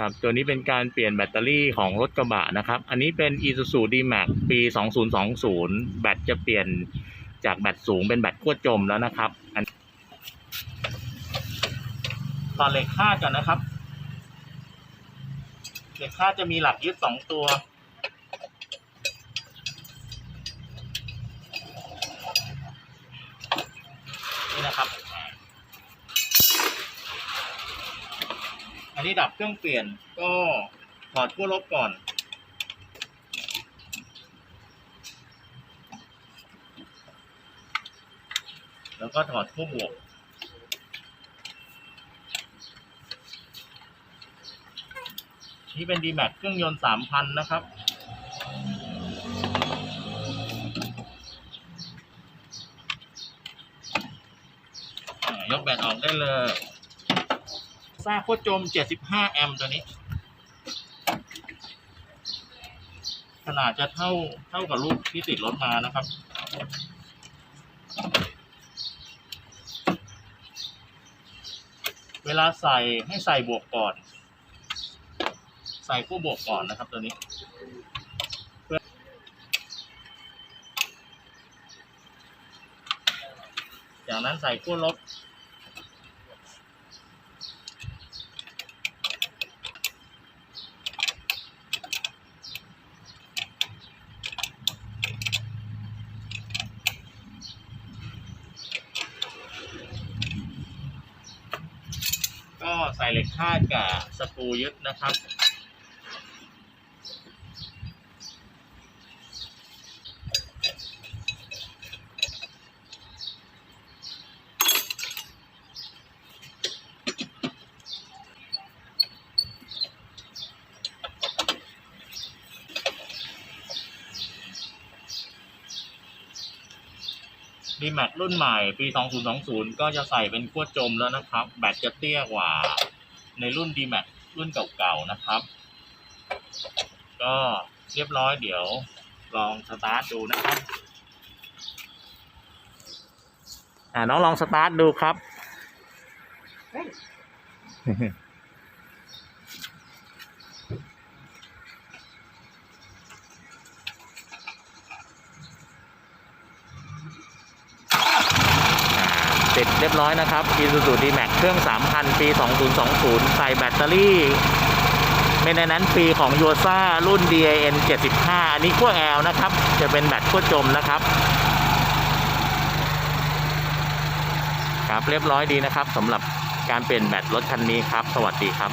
ครับตัวนี้เป็นการเปลี่ยนแบตเตอรี่ของรถกระบะนะครับ อันนี้เป็น Isuzu D-Max ปี 2020 แบตจะเปลี่ยนจากแบตสูงเป็นแบตขั้วจมแล้วนะครับอันตอนเหล็กคาดก่อนนะครับ เหล็กคาดจะมีหลักยึดสองตัว นี่นะครับ อันนี้ดับเครื่องเปลี่ยนก็ถอดขั้วลบก่อน แล้วก็ถอดขั้วบวก นี่เป็น D-Max เครื่องยนต์สามพันนะครับยกแบตออกได้เลย ซ่าโคตรจม 75 แอมป์ตัวนี้ ขนาดจะเท่าเท่ากับลูกที่ติดรถมานะครับ เวลาใส่ให้ใส่บวกก่อน ใส่คู่บวกก่อนนะครับตัวนี้จากนั้นใส่ขั้วลบ ก็ใส่เหล็กคาดกับสกรูยึดนะครับ d m a x รุ่นใหม่ปี 2020 ก็จะใส่เป็นขั้วจมแล้วนะครับ แบตจะเตี้ยกว่า ในรุ่น d m a x รุ่นเก่าๆนะครับ ก็เรียบร้อยเดี๋ยวลองสตาร์ทดูนะครับ อ่าน้องลองสตาร์ทดูครับ เส ร็จเรียบร้อยนะครับ Isuzu D-Max เครื่อง 3,000 ปี 2020 ใส่แบตเตอรี่ไม่ในนั้นปีของ y o s a รุ่น DAN 75 อันนี้ขั้วแอลนะครับ จะเป็นแบตขั้วจมนะครับครับเรียบร้อยดีนะครับสำหรับการเปลี่ยนแบตรถคันนี้ครับ สวัสดีครับ